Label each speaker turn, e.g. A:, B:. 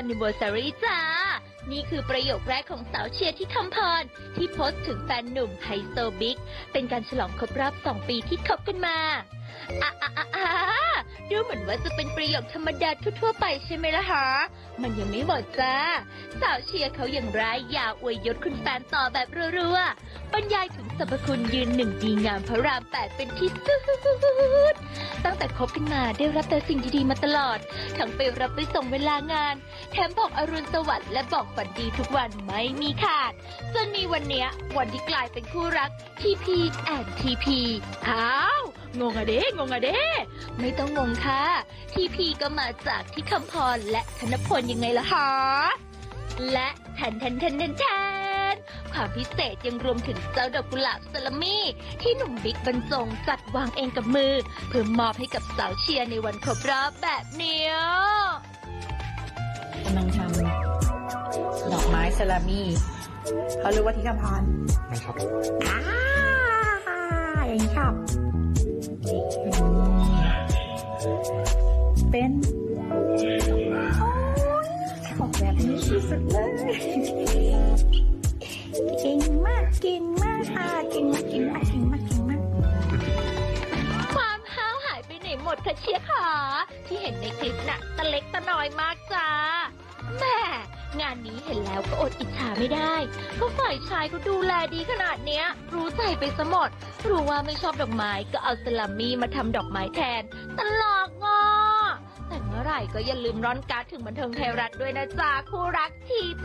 A: anniversary จ้า นี่คือประโยคแรกของสาวเชียร์ที่คำพร ที่โพสต์ถึงแฟนหนุ่มไฮโซบิ๊ก เป็นการฉลองครบรอบ 2 ปีที่คบกันมาอะอะอะอะดูเหมือนว่าจะเป็นประโยคธรรมดาทั่วๆไปใช่ไหมล่ะคะมันยังไม่หมดจ้า สาวเชียร์เขาอย่างไรายยาอวยยศคุณแฟนต่อแบบรัวๆบรรยายถึงสรรพคุณยืนหนึ่งดีงามพระรามแปดเป็นที่สุด ตั้งแต่คบกันมาได้รับแต่สิ่งดีๆมาตลอด ทั้งไปรับไปส่งเวลางาน แถมบอกอรุณสวัสดิ์และบอกฝันดีทุกวันไม่มีขาด จนมีวันเนี้ย วันที่กลายเป็นคู่รัก TP and TP อ้าวงงอะเด้งงอะเด้ ไม่ต้องงงค่ะ TP ก็มาจากที่คำพรและธนพลยังไงล่ะคะและแทนแทนแทนแทนแท ความพิเศษยังรวมถึงเจ้าดอกกุหลาบสลามี่ ที่หนุ่มบิ๊กบรรจงจัดวางเองกับมือ เพื่อมอบให้กับสาวเชียร์ในวันครบรอบแบบเนี้ย
B: กำลังทำดอกไม้ซาลามี่เขาเรียกว่าที่คำพร
C: ไม่ชอบ
B: อ่าอย่างนี้ครับเป็นโอ้ยออกแบบนี้ที่สุดเลย เก่งมากเก่งมากเก่งมาก
A: ความห้าวหายไปไหนหมดคะเชียร์ขาที่เห็นในคลิปน่ะตะเล็กตะน้อยมากจ้าแม่งานนี้เห็นแล้วก็อดอิจฉาไม่ได้ก็ฝ่ายชายเขาดูแลดีขนาดเนี้ย รู้ใจไปซะหมด รู้ว่าไม่ชอบดอกไม้ก็เอาสลัมมี่มาทำดอกไม้แทน ตลกงอแต่เมื่อไหร่ก็อย่าลืมร้อนการ์ดถึงบันเทิงไทยรัฐด้วยนะจ๊ะคู่รักทีเพ